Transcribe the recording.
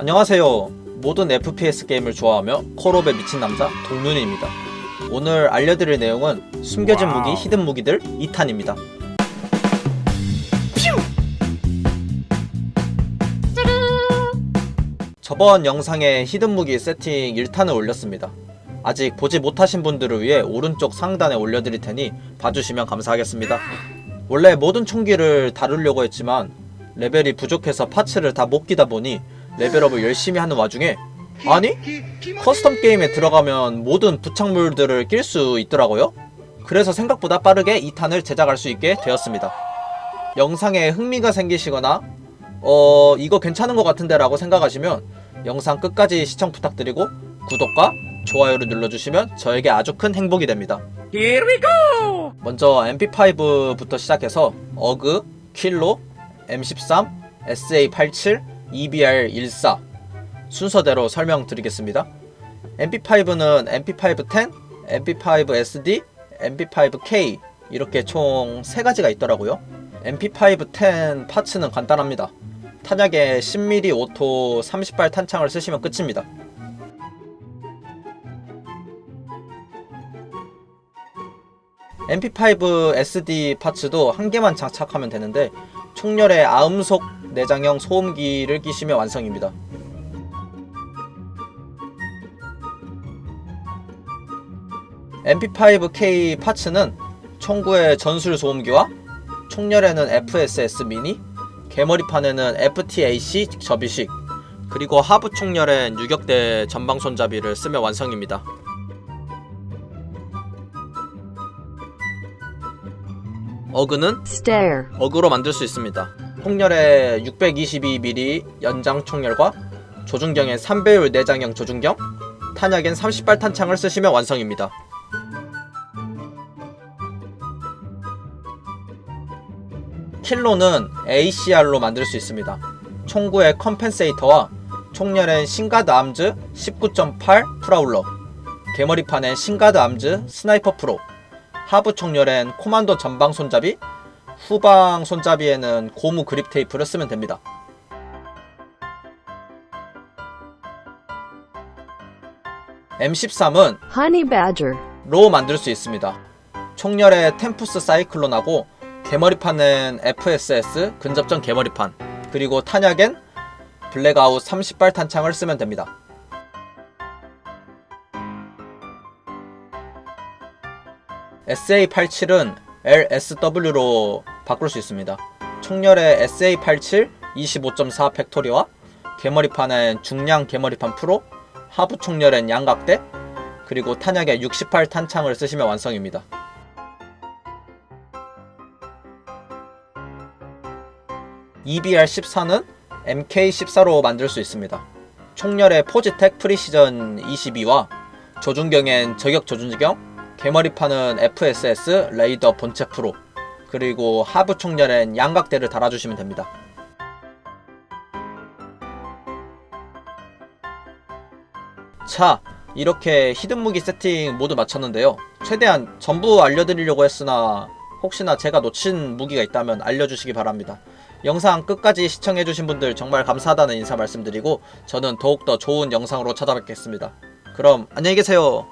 안녕하세요. 모든 FPS 게임을 좋아하며 콜옵에 미친 남자 동윤입니다. 오늘 알려드릴 내용은 숨겨진 와우. 무기, 히든 무기들 2탄입니다. 저번 영상에 히든 무기 세팅 1탄을 올렸습니다. 아직 보지 못하신 분들을 위해 오른쪽 상단에 올려드릴 테니 봐주시면 감사하겠습니다. 원래 모든 총기를 다루려고 했지만 레벨이 부족해서 파츠를 다 못 끼다 보니 레벨업을 열심히 하는 와중에 아니? 커스텀 게임에 들어가면 모든 부착물들을 낄 수 있더라고요. 그래서 생각보다 빠르게 2탄을 제작할 수 있게 되었습니다. 영상에 흥미가 생기시거나 어 이거 괜찮은 것 같은데 라고 생각하시면 영상 끝까지 시청 부탁드리고 구독과 좋아요를 눌러주시면 저에게 아주 큰 행복이 됩니다. Here we go! 먼저 MP5부터 시작해서 어그, 킬로, M13, SA87, EBR14 순서대로 설명드리겠습니다. MP5는 MP510, MP5SD, MP5K 이렇게 총 3가지가 있더라고요. MP510 파츠는 간단합니다. 탄약에 10mm 오토 30발 탄창을 쓰시면 끝입니다. MP5 SD 파츠도 한 개만 장착하면 되는데 총열에 아음속 내장형 소음기를 끼시면 완성입니다. MP5K 파츠는 총구에 전술 소음기와 총열에는 FSS 미니, 개머리판에는 FTAC 접이식, 그리고 하부 총열엔 유격대 전방 손잡이를 쓰면 완성입니다. 어그는 어그로 만들 수 있습니다. 총열에 622mm 연장 총열과 조준경에 3배율 내장형 조준경, 탄약엔 30발 탄창을 쓰시면 완성입니다. 킬로는 ACR로 만들 수 있습니다. 총구의 컴펜세이터와 총열엔 싱가드 암즈 19.8 프라울러, 개머리판엔 싱가드 암즈 스나이퍼 프로, 하부 총열엔 코만도 전방 손잡이, 후방 손잡이에는 고무 그립 테이프를 쓰면 됩니다. M13은 honey badger, 로 만들 수 있습니다. 총열에 템푸스 사이클론하고 개머리판은 FSS 근접전 개머리판 그리고 탄약엔 블랙아웃 30발 탄창을 쓰면 됩니다. SA87은 LSW로 바꿀 수 있습니다. 총열의 SA87 25.4 팩토리와 개머리판엔 중량 개머리판 프로, 하부 총열엔 양각대, 그리고 탄약에 68 탄창을 쓰시면 완성입니다. EBR14는 MK14로 만들 수 있습니다. 총열의 포지텍 프리시전 22와 조준경엔 저격 조준경, 개머리판은 FSS 레이더 본체 프로, 그리고 하부 총열엔 양각대를 달아주시면 됩니다. 자, 이렇게 히든 무기 세팅 모두 마쳤는데요. 최대한 전부 알려드리려고 했으나 혹시나 제가 놓친 무기가 있다면 알려주시기 바랍니다. 영상 끝까지 시청해주신 분들 정말 감사하다는 인사 말씀드리고 저는 더욱더 좋은 영상으로 찾아뵙겠습니다. 그럼 안녕히 계세요.